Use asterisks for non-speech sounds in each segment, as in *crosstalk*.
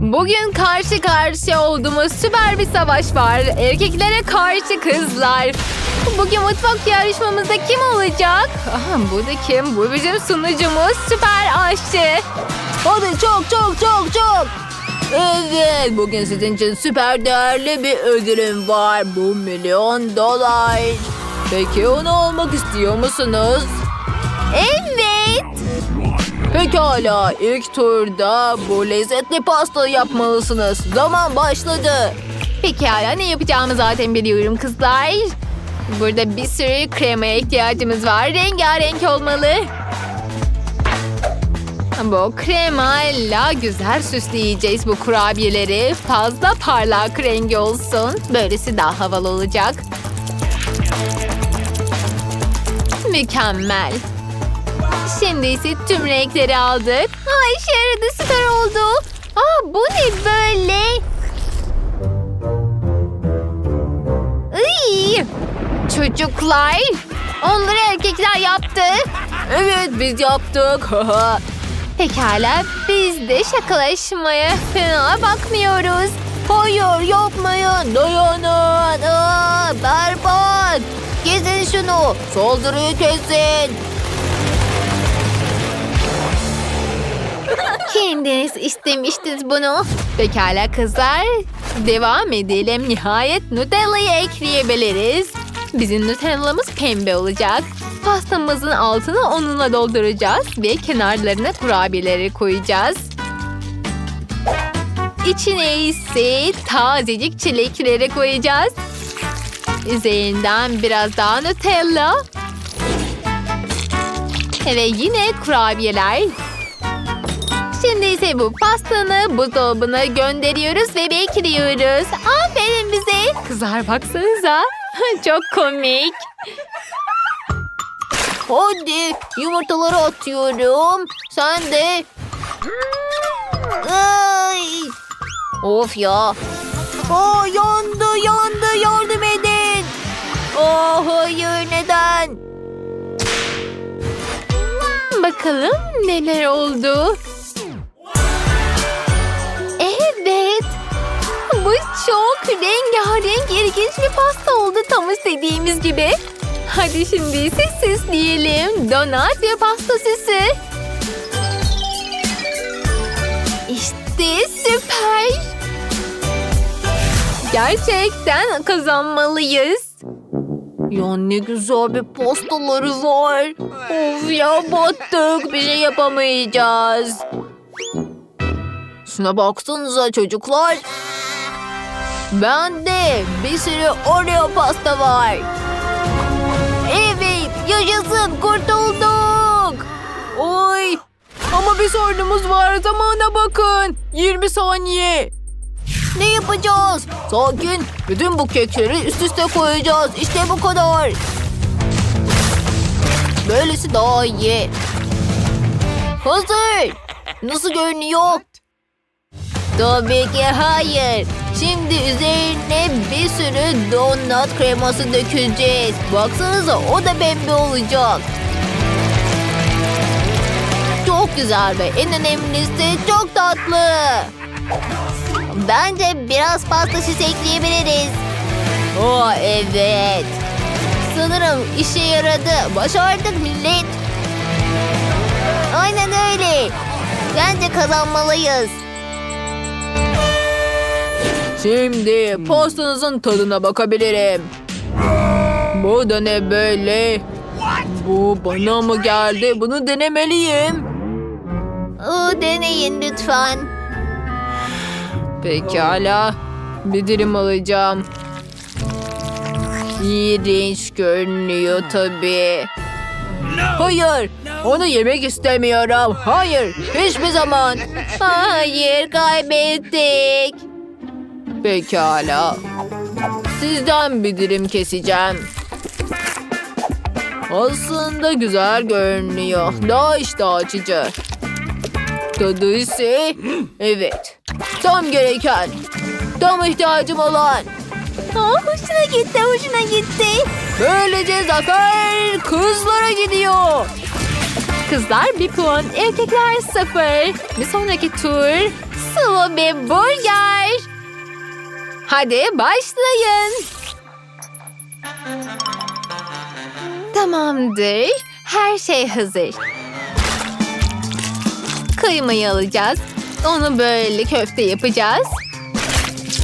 Bugün karşı karşıya olduğumuz süper bir savaş var. Erkeklere karşı kızlar. Bugün mutfak yarışmamızda kim olacak? Aha, bu da kim? Bu bizim sunucumuz süper aşçı. Hadi çok çok çok çok. Evet, bugün sizin için süper değerli bir ödülüm var. Bu milyon dolar. Peki onu almak istiyor musunuz? Evet. Pekala, ilk turda bu lezzetli pasta yapmalısınız. Zaman başladı. Pekala, ne yapacağımı zaten biliyorum kızlar. Burada bir sürü kremaya ihtiyacımız var. Rengarenk olmalı. Bu kremayla güzel süsleyeceğiz bu kurabiyeleri. Fazla parlak rengi olsun. Böylesi daha havalı olacak. Mükemmel. Şimdi ise tüm renkleri aldık. Aa işe yaradı süper oldu. Aa bu ne böyle? Iy! Çocuklar. Onları erkekler yaptı. Evet biz yaptık. *laughs* Pekala biz de şakalaşmaya fena bakmıyoruz. Hayır yapmayın dayanın. Aa, berbat. Kesin şunu. Saldırıyı kesin. Kendiniz istemiştiniz bunu. Pekala kızlar. Devam edelim. Nihayet Nutella'yı ekleyebiliriz. Bizim Nutella'mız pembe olacak. Pastamızın altını onunla dolduracağız ve kenarlarına kurabiyeleri koyacağız. İçine ise tazecik çilekleri koyacağız. Üzerinden biraz daha Nutella. Ve yine kurabiyeler. Şimdi ise bu pastanı buzdolabına gönderiyoruz ve bekliyoruz. Aferin bize. Kızlar baksanıza. *laughs* Çok komik. Hadi yumurtaları atıyorum. Sen de. Ay. Of ya. Aa, yandı yandı yardım edin. Aa, hayır neden? Bakalım neler oldu. Çok rengarenk ilginç bir pasta oldu tam istediğimiz gibi. Hadi şimdi ise süsleyelim. Donat ve pasta süsü. İşte süper. Gerçekten kazanmalıyız. Ya ne güzel bir pastaları var. Of ya battık. Bir şey yapamayacağız. Şuna baksanıza çocuklar. Bende bir sürü Oreo pasta var. Evet yaşasın kurtulduk. Oy ama bir sorunumuz var zamana bakın. 20 saniye. Ne yapacağız? Sakin. Bütün bu kekleri üst üste koyacağız. İşte bu kadar. Böylesi daha iyi. Hazır. Nasıl görünüyor? Tabii ki hayır. Şimdi üzerine bir sürü donut kreması dökeceğiz. Baksanıza o da pembe olacak. Çok güzel ve en önemlisi çok tatlı. Bence biraz pasta süs ekleyebiliriz. Aa evet. Sanırım işe yaradı. Başardık millet. Aynen öyle. Bence kazanmalıyız. Şimdi pastanızın tadına bakabilirim. Bu da ne böyle? Bu bana mı geldi? Bunu denemeliyim. O deneyin lütfen. Pekala. Bir dilim alacağım. İğrenç görünüyor tabii. Hayır, onu yemek istemiyorum. Hayır, hiçbir zaman. Hayır, kaybettik. Pekala. Sizden bir dilim keseceğim. Aslında güzel görünüyor. Daha iştah açıcı. Tadı ise... Evet. Tam gereken. Tam ihtiyacım olan. Aa, hoşuna gitti, hoşuna gitti. Böylece zafer kızlara gidiyor. Kızlar bir puan, erkekler sıfır. Bir sonraki tur taco ve burger. Hadi başlayın. Tamamdır. Her şey hazır. Kıymayı alacağız. Onu böyle köfte yapacağız.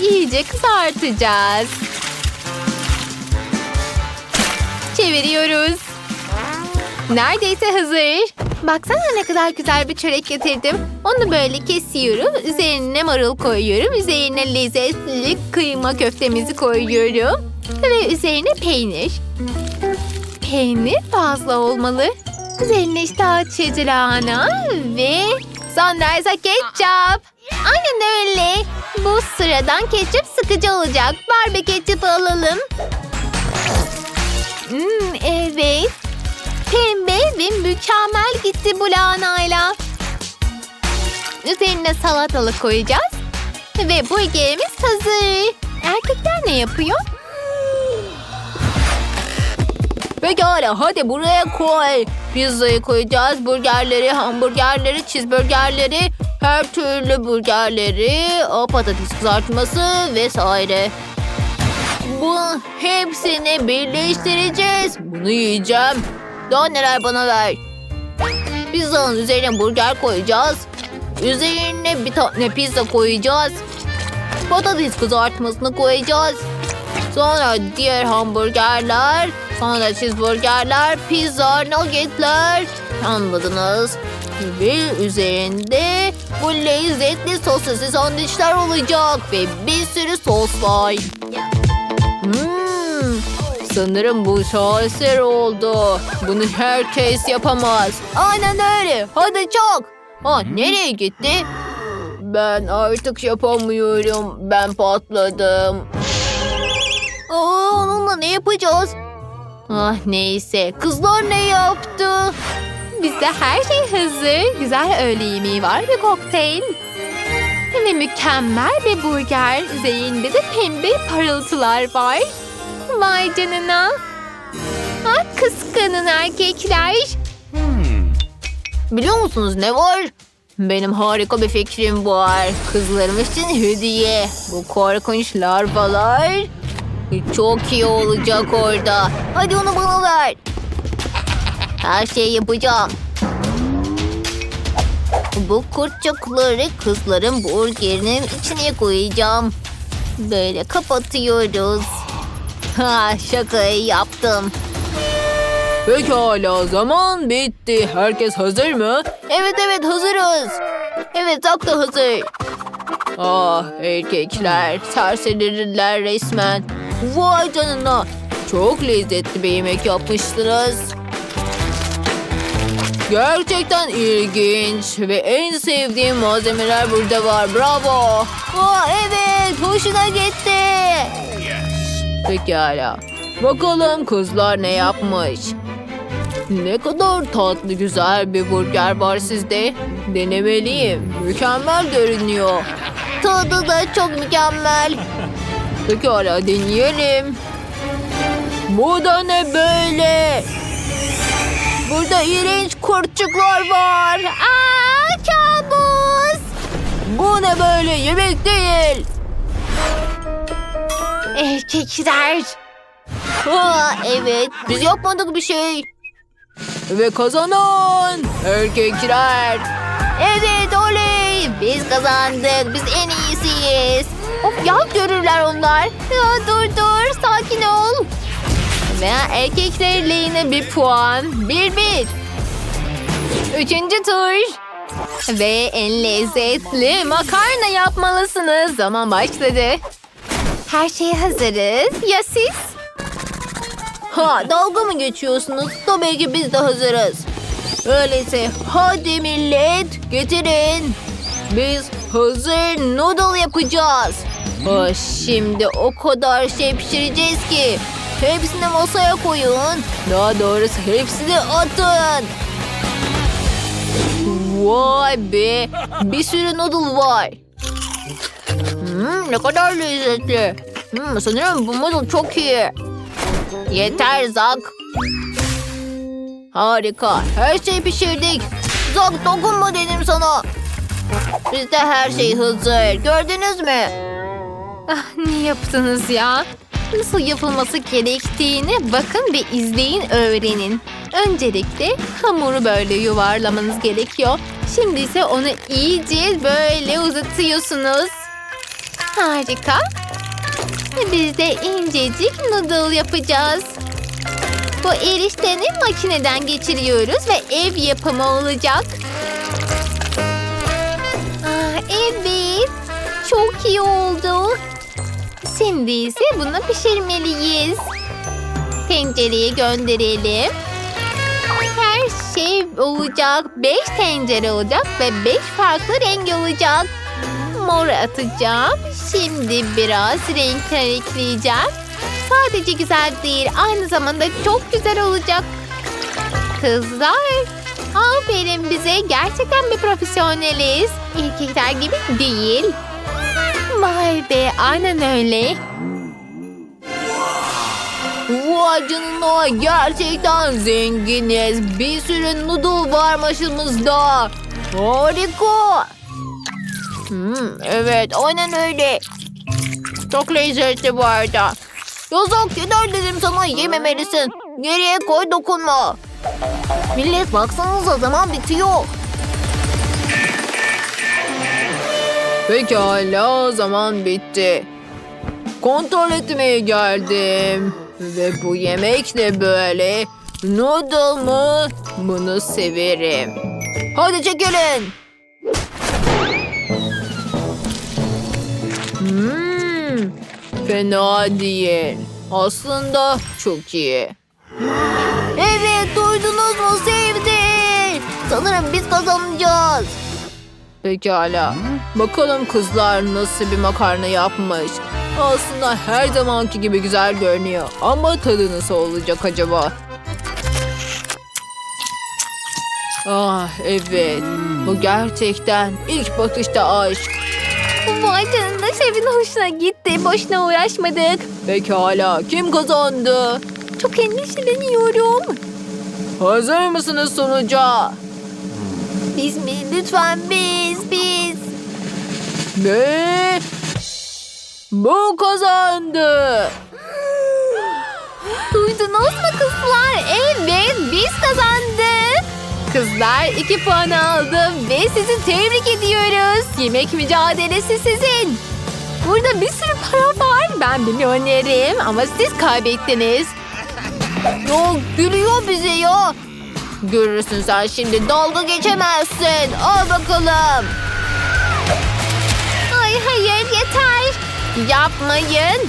İyice kızartacağız. Çeviriyoruz. Neredeyse hazır. Baksana ne kadar güzel bir çörek getirdim. Onu böyle kesiyorum. Üzerine marul koyuyorum. Üzerine lezzetli kıyma köftemizi koyuyorum. Ve üzerine peynir. Peynir fazla olmalı. Üzerine işte açıcı lahana ve sonra ise ketçap. Aynen öyle. Bu sıradan ketçap sıkıcı olacak. Barbie ketçapı alalım. Hmm, evet. Pembe ve mükemmel gitti bu lahanayla. Üzerine salatalık koyacağız. Ve burgerimiz hazır. Erkekler ne yapıyor? Pekala hadi buraya koy. Pizzayı koyacağız, burgerleri, hamburgerleri, cheeseburgerleri, her türlü burgerleri, o patates kızartması vesaire. Bu hepsini birleştireceğiz. Bunu yiyeceğim. Daha neler bana ver. Pizzanın üzerine burger koyacağız. Üzerine bir tane pizza koyacağız. Patates kızartmasını koyacağız. Sonra diğer hamburgerler, sonra cheeseburgerler, pizza, nuggetler. Anladınız. Ve üzerinde bu lezzetli sosisli sandviçler olacak ve bir sürü sos var. Hmm, sanırım bu şaheser oldu. Bunu herkes yapamaz. Aynen öyle. Hadi çok. Ha, nereye gitti? Ben artık yapamıyorum. Ben patladım. Aa, onunla ne yapacağız? Ah neyse. Kızlar ne yaptı? Bizde her şey hazır. Güzel öğle yemeği var ve kokteyl. Ve mükemmel bir burger. Üzerinde de pembe parıltılar var. Vay canına. Ah kıskanın erkekler. Biliyor musunuz ne var? Benim harika bir fikrim var. Kızlarım için hediye. Bu korkunç larvalar çok iyi olacak orada. Hadi onu bana ver. Her şeyi yapacağım. Bu kurtçukları kızların burgerinin içine koyacağım. Böyle kapatıyoruz. Ha *laughs* şakayı yaptım. Pekala zaman bitti. Herkes hazır mı? Evet evet hazırız. Evet Zak da hazır. Ah erkekler serseriler resmen. Vay canına. Çok lezzetli bir yemek yapmışsınız. Gerçekten ilginç ve en sevdiğim malzemeler burada var. Bravo. Aa, evet hoşuna gitti. Pekala. Bakalım kızlar ne yapmış. Ne kadar tatlı güzel bir burger var sizde. Denemeliyim. Mükemmel görünüyor. Tadı da çok mükemmel. Pekala deneyelim. Bu da ne böyle? Burada iğrenç kurtçuklar var. Aa, kabus. Bu ne böyle yemek değil. Erkekler. Aa, evet biz yapmadık bir şey. Ve kazanan erkekler. Evet oley biz kazandık biz en iyisiyiz. Of ya görürler onlar. Ya, dur dur sakin ol. Ve erkekler lehine bir puan. Bir bir. Üçüncü tur. Ve en lezzetli makarna yapmalısınız. Zaman başladı. Her şeye hazırız. Ya siz? Ha dalga mı geçiyorsunuz? Tabii ki biz de hazırız. Öyleyse hadi millet getirin. Biz hazır noodle yapacağız. Ha, şimdi o kadar şey pişireceğiz ki. Hepsini masaya koyun. Daha doğrusu hepsini atın. Vay be. Bir sürü noodle var. Hmm, ne kadar lezzetli. Hmm, sanırım bu noodle çok iyi. Yeter Zak. Harika. Her şeyi pişirdik. Zak dokunma dedim sana. Bizde her şey hazır. Gördünüz mü? Ah, ne yaptınız ya? Nasıl yapılması gerektiğini bakın ve izleyin öğrenin. Öncelikle hamuru böyle yuvarlamanız gerekiyor. Şimdi ise onu iyice böyle uzatıyorsunuz. Harika. Biz de incecik noodle yapacağız. Bu erişteni makineden geçiriyoruz ve ev yapımı olacak. Ah, evet. Çok iyi oldu. Şimdi ise bunu pişirmeliyiz. Tencereye gönderelim. Her şey olacak. Beş tencere olacak ve beş farklı renk olacak. Mor atacağım. Şimdi biraz renkler ekleyeceğim. Sadece güzel değil, aynı zamanda çok güzel olacak. Kızlar, aferin bize. Gerçekten bir profesyoneliz. Erkekler gibi değil. Vay be, aynen öyle. Vay canına gerçekten zenginiz. Bir sürü noodle var başımızda. Harika. Hmm, evet aynen öyle. Çok lezzetli bu arada. Yazık gider dedim sana yememelisin. Geriye koy dokunma. Millet baksanıza zaman bitiyor. Pekala zaman bitti. Kontrol etmeye geldim. Ve bu yemek ne böyle? Noodle mı? Bunu severim. Hadi çekilin. Fena değil. Aslında çok iyi. Evet duydunuz mu sevdi. Sanırım biz kazanacağız. Pekala. Bakalım kızlar nasıl bir makarna yapmış. Aslında her zamanki gibi güzel görünüyor. Ama tadı nasıl olacak acaba? Ah evet. Bu gerçekten ilk bakışta aşk. Vay şefin hoşuna gitti. Boşuna uğraşmadık. Pekala kim kazandı? Çok endişeleniyorum. Hazır mısınız sonuca? Biz mi? Lütfen biz, biz. Ne? Bu kazandı. *gasps* Duydunuz mu kızlar? Evet, biz kazandık. Kızlar iki puan aldı ve sizi tebrik ediyoruz. Yemek mücadelesi sizin. Burada bir sürü para var. Ben milyonerim ama siz kaybettiniz. Ya gülüyor bize ya. Görürsün sen şimdi dalga geçemezsin. Al bakalım. Ay hayır yeter. Yapmayın.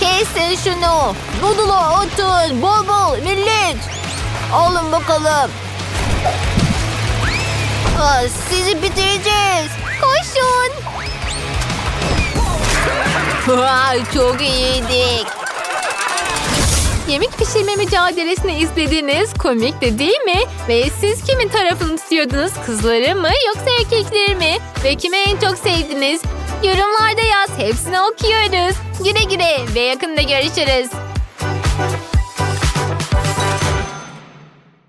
Kesin şunu. Noodle'a atın. Bol bol millet. Alın bakalım. Aa, sizi bitireceğiz. Ay, Çok iyiydik. Yemek pişirme mücadelesini izlediniz. Komik de değil mi? Ve siz kimin tarafını tutuyordunuz? Kızları mı yoksa erkekleri mi? Ve kimi en çok sevdiniz? Yorumlarda yaz. Hepsini okuyoruz. Güle güle ve yakında görüşürüz.